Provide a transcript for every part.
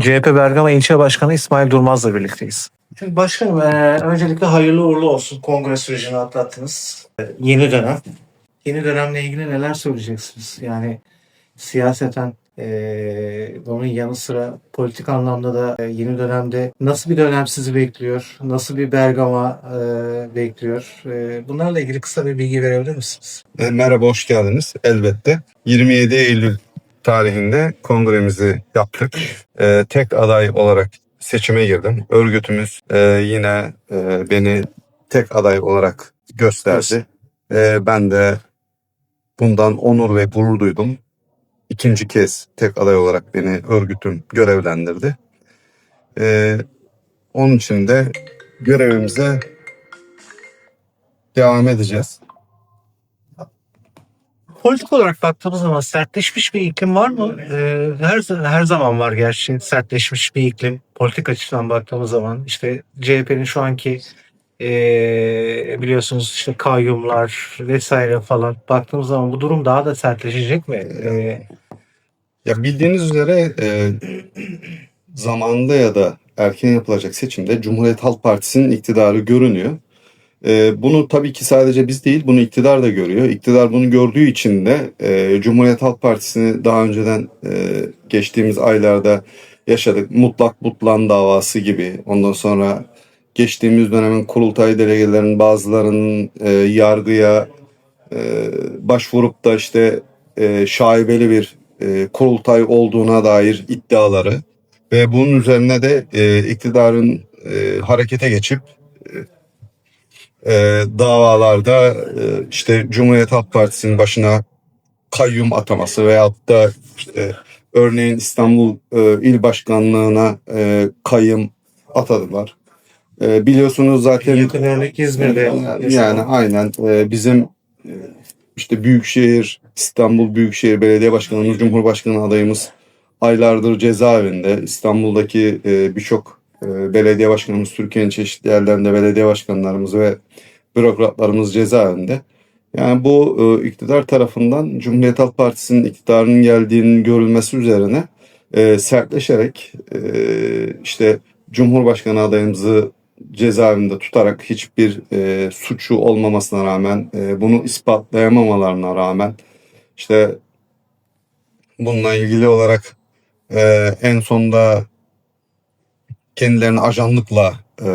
CHP Bergama İlçe Başkanı İsmail Durmaz'la birlikteyiz. Şimdi başkanım eee, öncelikle hayırlı uğurlu olsun. Kongre sürecini atlattınız. Eee, Yeni dönem. Yeni dönemle ilgili neler söyleyeceksiniz? Yani siyaseten eee, bunun yanı sıra politik anlamda da eee, yeni dönemde nasıl bir dönem sizi bekliyor? Nasıl bir Bergama eee, bekliyor? Eee, bunlarla ilgili kısa bir bilgi verebilir misiniz? E, Merhaba, hoş geldiniz. Elbette. 27 Eylül tarihinde kongremizi yaptık. E, tek aday olarak seçime girdim. Örgütümüz e, yine e, beni tek aday olarak gösterdi. E, ben de bundan onur ve gurur duydum. İkinci kez tek aday olarak beni örgütüm görevlendirdi. E, onun için de görevimize devam edeceğiz. Politik olarak baktığımız zaman sertleşmiş bir iklim var mı? Ee, her her zaman var gerçi sertleşmiş bir iklim. Politik açıdan baktığımız zaman işte CHP'nin şu anki ee, biliyorsunuz işte kayyumlar vesaire falan baktığımız zaman bu durum daha da sertleşecek mi? Ee, Ya bildiğiniz üzere e, zamanında ya da erken yapılacak seçimde Cumhuriyet Halk Partisi'nin iktidarı görünüyor. E, bunu tabii ki sadece biz değil, bunu iktidar da görüyor. İktidar bunu gördüğü için de e, Cumhuriyet Halk Partisi'ni daha önceden e, geçtiğimiz aylarda yaşadık. Mutlak Butlan davası gibi. Ondan sonra geçtiğimiz dönemin kurultay delegelerinin bazılarının e, yargıya e, başvurup da işte e, şaibeli bir e, kurultay olduğuna dair iddiaları ve bunun üzerine de iktidarın harekete geçip davalarda e, işte Cumhuriyet Halk Partisi'nin başına kayyum ataması veyahut da işte örneğin İstanbul e, İl Başkanlığı'na e, kayyum atadılar. E, biliyorsunuz zaten yakın örnek İzmir'de. yani aynen e, bizim e, işte Büyükşehir İstanbul Büyükşehir Belediye Başkanımız Cumhurbaşkanı adayımız aylardır cezaevinde. İstanbul'daki e, birçok e, belediye başkanımız Türkiye'nin çeşitli yerlerinde belediye başkanlarımız ve bürokratlarımız cezaevinde. Yani bu e, iktidar tarafından Cumhuriyet Halk Partisi'nin iktidarının geldiğinin görülmesi üzerine e, sertleşerek e, işte Cumhurbaşkanı adayımızı cezaevinde tutarak hiçbir e, suçu olmamasına rağmen e, bunu ispatlayamamalarına rağmen işte bununla ilgili olarak e, en sonunda kendilerini ajanlıkla e,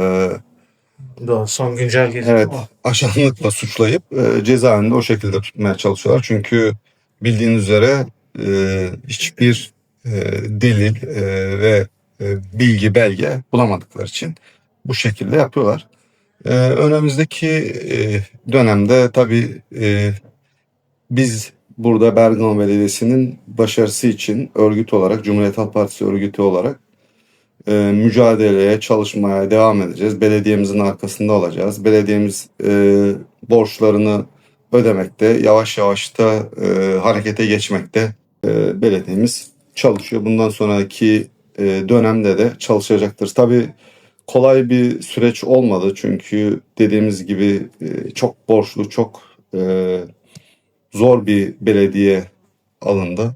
Doğru, son güncel gelişme evet o. ajanlıkla suçlayıp e, cezaevinde o şekilde tutmaya çalışıyorlar. Çünkü bildiğiniz üzere e, hiçbir e, delil e, ve e, bilgi belge bulamadıkları için bu şekilde yapıyorlar. E, önümüzdeki e, dönemde tabii e, biz burada Bergama Belediyesi'nin başarısı için örgüt olarak Cumhuriyet Halk Partisi örgütü olarak e, mücadeleye, çalışmaya devam edeceğiz. Belediyemizin arkasında olacağız. Belediyemiz e, borçlarını ödemekte, yavaş yavaş da e, harekete geçmekte. E, belediyemiz çalışıyor. Bundan sonraki e, dönemde de çalışacaktır. Tabii kolay bir süreç olmadı çünkü dediğimiz gibi e, çok borçlu, çok e, zor bir belediye alındı.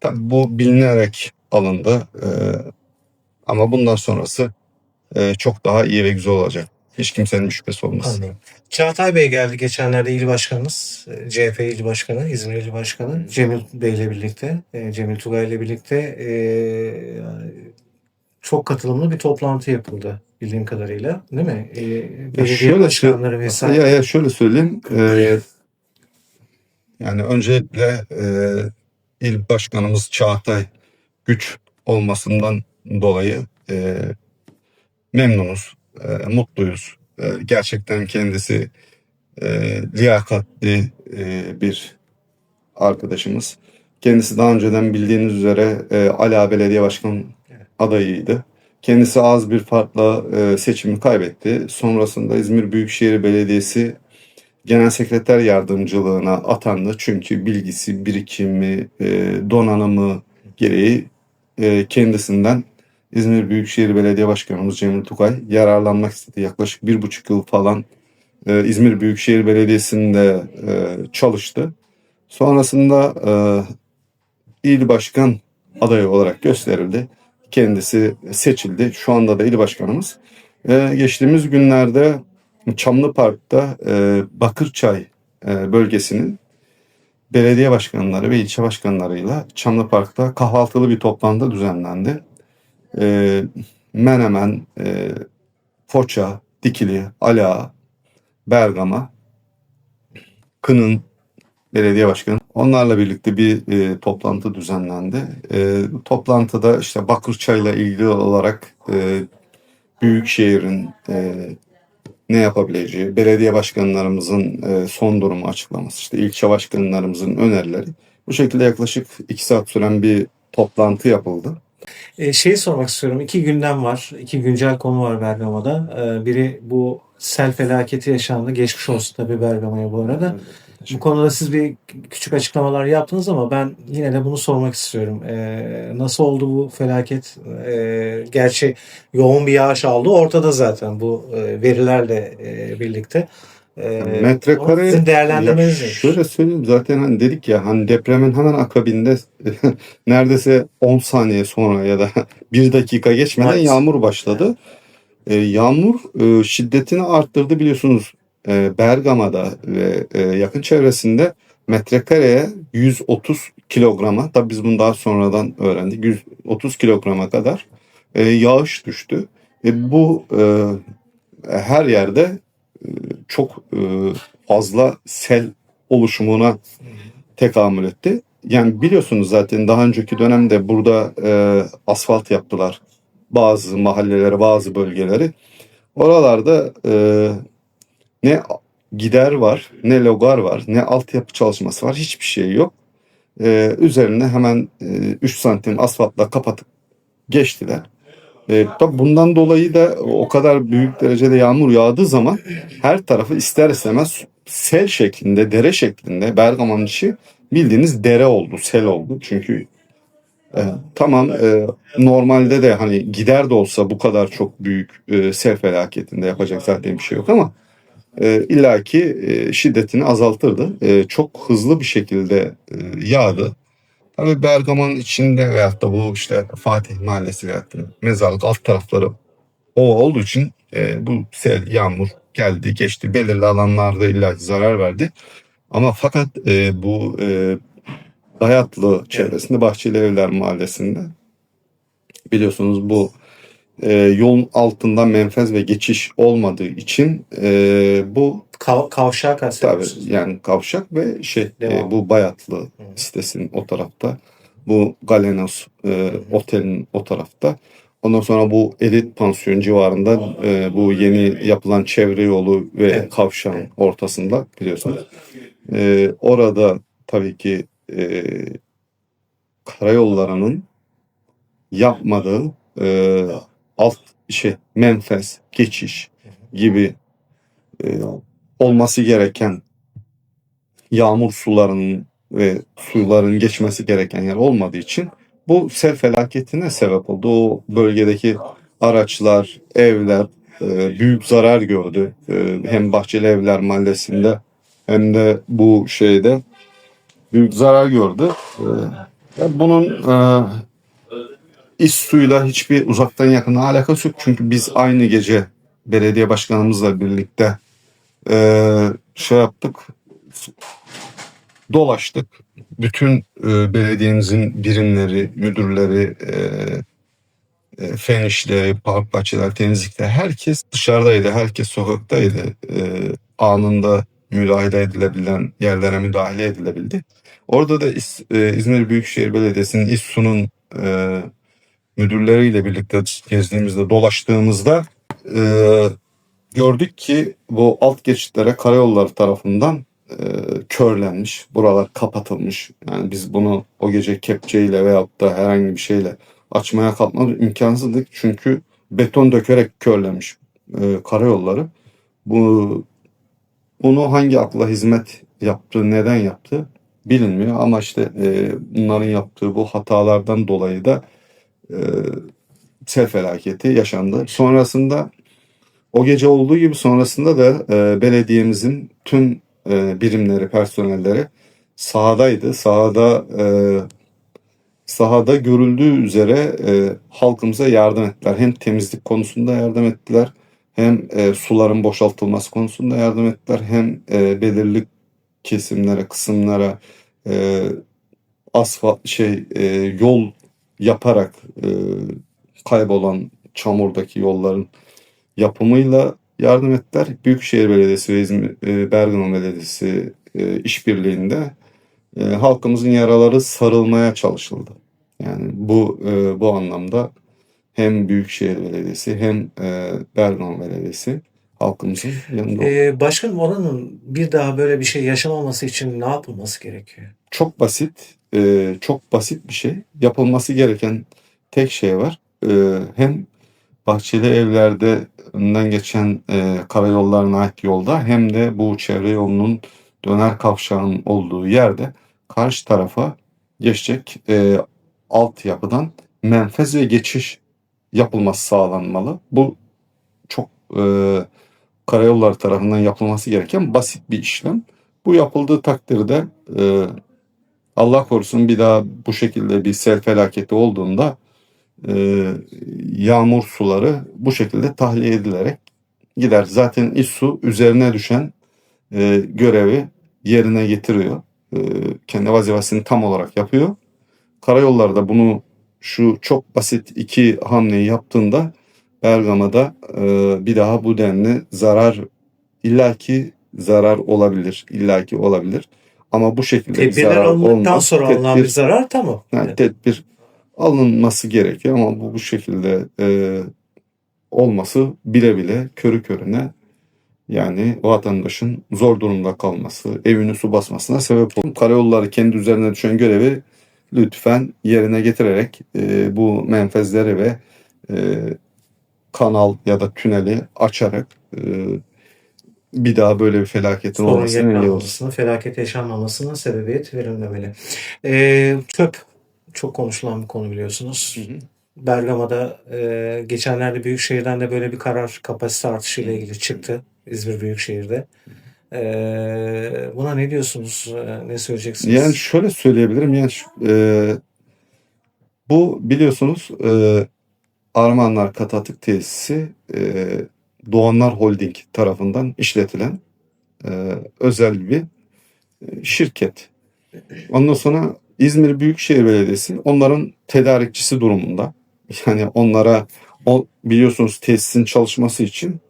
Tabii bu bilinerek alındı. E, ama bundan sonrası e, çok daha iyi ve güzel olacak. Hiç kimsenin şüphesi olmasın. Anladım. Çağatay Bey geldi geçenlerde il başkanımız, e, CHP il başkanı, İzmir il başkanı Cemil Bey ile birlikte, e, Cemil Tugay ile birlikte e, çok katılımlı bir toplantı yapıldı bildiğim kadarıyla, değil mi? E, belediye şöyle başkanları Ya, vesaire. ya şöyle söyleyeyim. e, yani öncelikle e, il başkanımız Çağatay güç olmasından dolayı e, memnunuz, e, mutluyuz. E, gerçekten kendisi e, liyakatli e, bir arkadaşımız. Kendisi daha önceden bildiğiniz üzere e, Ala Belediye Başkan adayıydı. Kendisi az bir farkla e, seçimi kaybetti. Sonrasında İzmir Büyükşehir Belediyesi Genel Sekreter Yardımcılığına atandı. Çünkü bilgisi, birikimi, e, donanımı gereği e, kendisinden İzmir Büyükşehir Belediye Başkanımız Cemil Tukay yararlanmak istedi. Yaklaşık bir buçuk yıl falan e, İzmir Büyükşehir Belediyesi'nde e, çalıştı. Sonrasında e, il başkan adayı olarak gösterildi. kendisi seçildi. Şu anda da il başkanımız. E, geçtiğimiz günlerde Çamlı Park'ta e, Bakırçay e, bölgesinin belediye başkanları ve ilçe başkanlarıyla Çamlı Park'ta kahvaltılı bir toplantı düzenlendi. E, Menemen, e, Foça, Dikili, Ala, Bergama, Kının belediye başkanı. Onlarla birlikte bir e, toplantı düzenlendi. E, toplantıda işte Bakırçay'la ilgili olarak e, Büyükşehir'in e, ne yapabileceği, belediye başkanlarımızın e, son durumu açıklaması, işte ilçe başkanlarımızın önerileri. Bu şekilde yaklaşık iki saat süren bir toplantı yapıldı. E, şeyi sormak istiyorum. İki gündem var. iki güncel konu var Bergama'da. E, biri bu sel felaketi yaşandı. Geçmiş olsun tabii Bergama'ya bu arada. Bu konuda siz bir küçük açıklamalar yaptınız ama ben yine de bunu sormak istiyorum. Ee, nasıl oldu bu felaket? Ee, gerçi yoğun bir yağış aldı ortada zaten bu e, verilerle e, birlikte. Ee, Metrekare sizin değerlendirmeniz Ya? Şöyle söyleyeyim zaten hani dedik ya hani depremin hemen akabinde neredeyse 10 saniye sonra ya da 1 dakika geçmeden Maalesef. yağmur başladı. Ee, yağmur e, şiddetini arttırdı biliyorsunuz. Ee, Bergama'da ve e, yakın çevresinde metrekareye 130 kilograma tabi biz bunu daha sonradan öğrendik 130 kilograma kadar e, yağış düştü. E, bu e, her yerde e, çok e, fazla sel oluşumuna tekamül etti. Yani biliyorsunuz zaten daha önceki dönemde burada e, asfalt yaptılar. Bazı mahalleleri, bazı bölgeleri. Oralarda e, ne gider var, ne logar var, ne altyapı çalışması var. Hiçbir şey yok. E, üzerine hemen e, 3 santim asfaltla kapatıp geçtiler. E, tabii bundan dolayı da o kadar büyük derecede yağmur yağdığı zaman her tarafı ister istemez sel şeklinde, dere şeklinde Bergama'nın içi bildiğiniz dere oldu, sel oldu. Çünkü e, tamam e, normalde de hani gider de olsa bu kadar çok büyük e, sel felaketinde yapacak zaten bir şey yok ama e, illaki e, şiddetini azaltırdı. E, çok hızlı bir şekilde e, yağdı. Tabii Bergama'nın içinde veyahut da bu işte Fatih Mahallesi veyahut da mezarlık alt tarafları o olduğu için e, bu sel, yağmur geldi, geçti. Belirli alanlarda illa zarar verdi. Ama fakat e, bu e, Dayatlı çevresinde Bahçeli Evler Mahallesi'nde biliyorsunuz bu e, yolun altından menfez ve geçiş olmadığı için e, bu Kav- kavşağı Tabii yani kavşak ve şey Devam. e, bu Bayatlı sitesinin o tarafta. Bu Galenos e, otelin o tarafta. Ondan sonra bu Elit Pansiyon civarında e, bu yeni yapılan çevre yolu ve Evet. kavşağın Evet. ortasında biliyorsunuz. E, orada tabii ki e, karayollarının yapmadığı e, alt şey menfez, geçiş gibi e, olması gereken yağmur sularının ve suların geçmesi gereken yer olmadığı için bu sel felaketine sebep oldu. O bölgedeki araçlar, evler e, büyük zarar gördü. E, hem Bahçeli Evler Mahallesi'nde hem de bu şeyde büyük zarar gördü. E, bunun e, iş suyla hiçbir uzaktan yakına alakası yok. Çünkü biz aynı gece belediye başkanımızla birlikte e, şey yaptık dolaştık. Bütün e, belediyemizin birimleri, müdürleri, e, e, fen işleri, park bahçeler, temizlikler herkes dışarıdaydı. Herkes sokaktaydı. E, anında müdahale edilebilen yerlere müdahale edilebildi. Orada da İz- e, İzmir Büyükşehir Belediyesi'nin İSSU'nun e, müdürleriyle birlikte gezdiğimizde, dolaştığımızda e, gördük ki bu alt geçitlere karayolları tarafından e, körlenmiş. Buralar kapatılmış. Yani biz bunu o gece kepçeyle veyahut da herhangi bir şeyle açmaya kalkmamız imkansızdı. Çünkü beton dökerek körlenmiş e, karayolları. Bu bunu hangi akla hizmet yaptı, neden yaptı bilinmiyor. Ama işte e, bunların yaptığı bu hatalardan dolayı da e, sel felaketi yaşandı. Sonrasında o gece olduğu gibi sonrasında da e, belediyemizin tüm e, birimleri, personelleri sahadaydı. Sahada e, sahada görüldüğü üzere e, halkımıza yardım ettiler. Hem temizlik konusunda yardım ettiler, hem e, suların boşaltılması konusunda yardım ettiler, hem e, belirli kesimlere, kısımlara e, asfalt şey e, yol yaparak e, kaybolan çamurdaki yolların yapımıyla yardım ettiler. Büyükşehir Belediyesi ve İzmir, e, Bergama Belediyesi e, işbirliğinde e, halkımızın yaraları sarılmaya çalışıldı. Yani bu e, bu anlamda hem Büyükşehir Belediyesi hem e, Bergama Belediyesi halkımızın yanında oldu. Ee, başkanım oranın bir daha böyle bir şey yaşamaması için ne yapılması gerekiyor? Çok basit, e, çok basit bir şey. Yapılması gereken tek şey var. E, hem bahçeli evlerde önden geçen e, karayollarına ait yolda hem de bu çevre yolunun döner kavşağın olduğu yerde karşı tarafa geçecek e, altyapıdan menfez ve geçiş yapılması sağlanmalı. Bu çok e, karayollar tarafından yapılması gereken basit bir işlem. Bu yapıldığı takdirde e, Allah korusun bir daha bu şekilde bir sel felaketi olduğunda e, yağmur suları bu şekilde tahliye edilerek gider. Zaten İSSU üzerine düşen e, görevi yerine getiriyor. E, kendi vazifesini tam olarak yapıyor. Karayollarda bunu şu çok basit iki hamleyi yaptığında Bergama'da e, bir daha bu denli zarar illaki zarar olabilir. illaki olabilir. Ama bu şekilde bir Tedbirler zarar alındıktan olmaz. sonra alınan Tedbir- bir zarar tamam. yani tedbir alınması gerekiyor ama bu bu şekilde e, olması bile bile körü körüne yani vatandaşın zor durumda kalması, evini su basmasına sebep olur. Karayolları kendi üzerine düşen görevi lütfen yerine getirerek e, bu menfezleri ve e, kanal ya da tüneli açarak e, bir daha böyle bir felaketin sorun olsun. yaşanmamasına, felaket yaşanmamasına sebebiyet verilmemeli. Ee, çöp çok konuşulan bir konu biliyorsunuz. Bergama'da e, geçenlerde Büyükşehir'den de böyle bir karar kapasite artışı ile ilgili çıktı. İzmir Büyükşehir'de. Ee, buna ne diyorsunuz? Ee, ne söyleyeceksiniz? Yani şöyle söyleyebilirim. Yani şu- e, bu biliyorsunuz e, Armanlar Katatık Tesisi e, Doğanlar Holding tarafından işletilen e, özel bir e, şirket. Ondan sonra İzmir Büyükşehir Belediyesi onların tedarikçisi durumunda. Yani onlara o biliyorsunuz tesisin çalışması için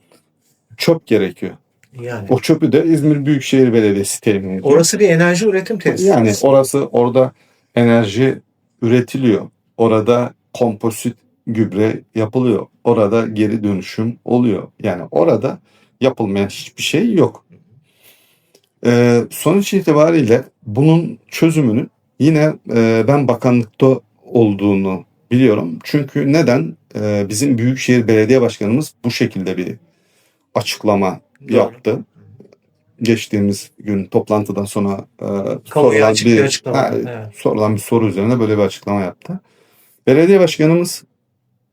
çöp gerekiyor. yani O çöpü de İzmir Büyükşehir Belediyesi temin ediyor. orası bir enerji üretim tesisi. Yani orası orada enerji üretiliyor. Orada kompozit gübre yapılıyor. Orada geri dönüşüm oluyor. Yani orada yapılmayan hiçbir şey yok. Ee, sonuç itibariyle bunun çözümünün yine e, ben bakanlıkta olduğunu biliyorum. Çünkü neden? Ee, bizim Büyükşehir Belediye Başkanımız bu şekilde bir açıklama Doğru. yaptı. Geçtiğimiz gün toplantıdan sonra e, sorulan bir bir, ha, Evet. sorulan bir soru üzerine böyle bir açıklama yaptı. Belediye Başkanımız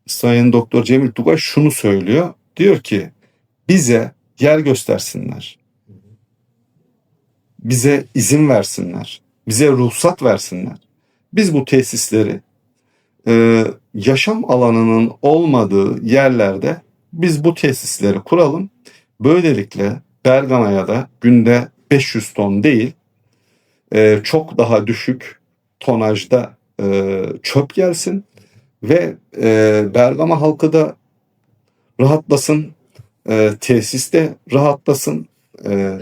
Sayın Doktor Cemil Tugay şunu söylüyor. Diyor ki bize yer göstersinler. Bize izin versinler. Bize ruhsat versinler. Biz bu tesisleri e, yaşam alanının olmadığı yerlerde biz bu tesisleri kuralım. Böylelikle Bergama'ya da günde 500 ton değil e, çok daha düşük tonajda e, çöp gelsin ve e, Bergama halkı da rahatlasın, e, tesis de rahatlasın. E,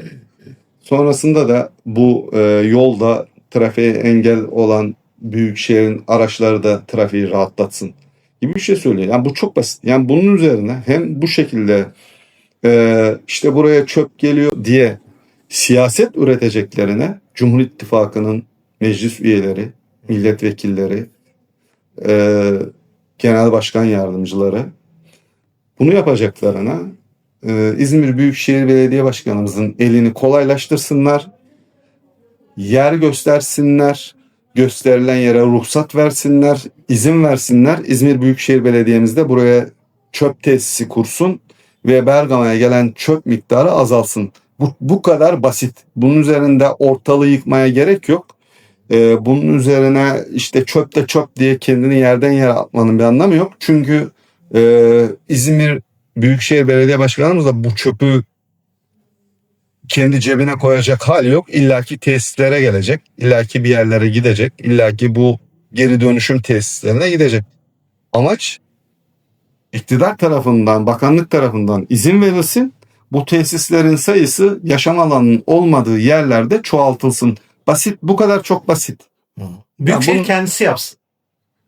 sonrasında da bu e, yolda trafiğe engel olan büyük şehrin araçları da trafiği rahatlatsın gibi bir şey söylüyor. Yani bu çok basit. Yani bunun üzerine hem bu şekilde e, işte buraya çöp geliyor diye siyaset üreteceklerine Cumhur İttifakı'nın meclis üyeleri, milletvekilleri, e, genel başkan yardımcıları bunu yapacaklarına e, İzmir Büyükşehir Belediye Başkanımızın elini kolaylaştırsınlar, yer göstersinler, gösterilen yere ruhsat versinler, izin versinler. İzmir Büyükşehir Belediye'miz de buraya çöp tesisi kursun ve Bergama'ya gelen çöp miktarı azalsın. Bu, bu kadar basit. Bunun üzerinde ortalığı yıkmaya gerek yok. E, bunun üzerine işte çöp de çöp diye kendini yerden yere atmanın bir anlamı yok. Çünkü e, İzmir Büyükşehir Belediye Başkanımız da bu çöpü kendi cebine koyacak hali yok. İllaki tesislere gelecek. illaki bir yerlere gidecek. illaki bu geri dönüşüm tesislerine gidecek. Amaç iktidar tarafından, bakanlık tarafından izin verilsin. Bu tesislerin sayısı yaşam alanının olmadığı yerlerde çoğaltılsın. Basit, bu kadar çok basit. Büyükşehir bunu- kendisi yapsın.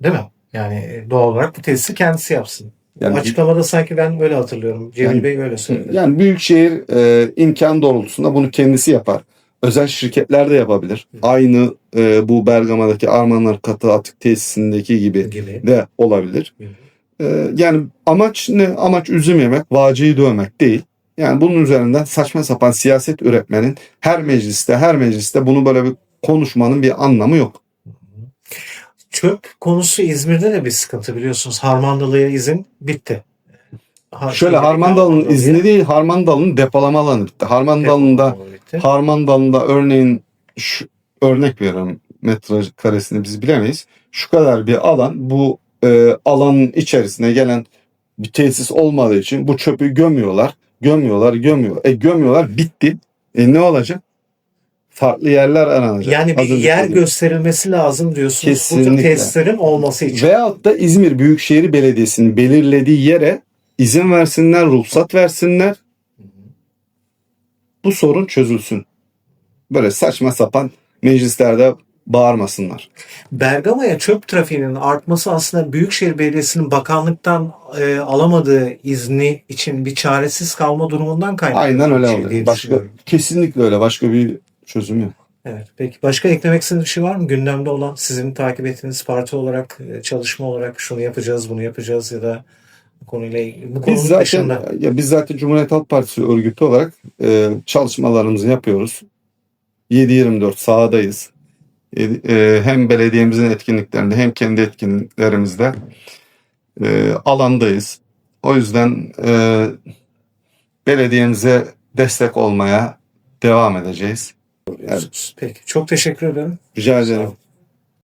Değil mi? Yani e, doğal olarak bu tesisi kendisi yapsın. Yani Açıklamada sanki ben öyle hatırlıyorum. Cemil Yani- Bey öyle söyledi. Yani büyükşehir e, imkan doğrultusunda bunu kendisi yapar. Özel şirketler de yapabilir. Aynı e, bu Bergama'daki Armanlar Katı Atık Tesisindeki gibi gibi. de olabilir. Hı hı. E, yani amaç ne? Amaç üzüm yemek, vacıyı dövmek değil. Yani bunun üzerinden saçma sapan siyaset üretmenin her mecliste her mecliste bunu böyle bir konuşmanın bir anlamı yok. Çöp konusu İzmir'de de bir sıkıntı biliyorsunuz. Harmandalı'ya izin bitti. Ha- Şöyle Harmandalı'nın izni değil Harmandalı'nın depolama alanı bitti. Harmandalı'nda depolama bitti. Harman dalında örneğin şu, örnek veriyorum metre karesini biz bilemeyiz. Şu kadar bir alan bu e, alanın içerisine gelen bir tesis olmadığı için bu çöpü gömüyorlar. Gömüyorlar, gömüyor. E gömüyorlar bitti. E ne olacak? Farklı yerler aranacak. Yani bir yer gösterilmesi lazım diyorsunuz. Bu tür Kesinlikle. tesislerin olması için. Veyahut da İzmir Büyükşehir Belediyesi'nin belirlediği yere izin versinler, ruhsat versinler. Bu sorun çözülsün. Böyle saçma sapan meclislerde bağırmasınlar. Bergama'ya çöp trafiğinin artması aslında Büyükşehir Belediyesi'nin bakanlıktan e, alamadığı izni için bir çaresiz kalma durumundan kaynaklı. Aynen öyle şey diye Başka kesinlikle öyle. Başka bir çözüm yok. Evet. Peki başka eklemek istediğiniz bir şey var mı? Gündemde olan sizin takip ettiğiniz parti olarak, e, çalışma olarak şunu yapacağız, bunu yapacağız ya da bu konuyla bu konunun Biz zaten dışında. ya biz zaten Cumhuriyet Halk Partisi örgütü olarak e, çalışmalarımızı yapıyoruz. 7/24 sahadayız. E, hem belediyemizin etkinliklerinde hem kendi etkinliklerimizde e, alandayız. O yüzden e, belediyemize destek olmaya devam edeceğiz. Peki. Çok teşekkür ederim. rica ederim.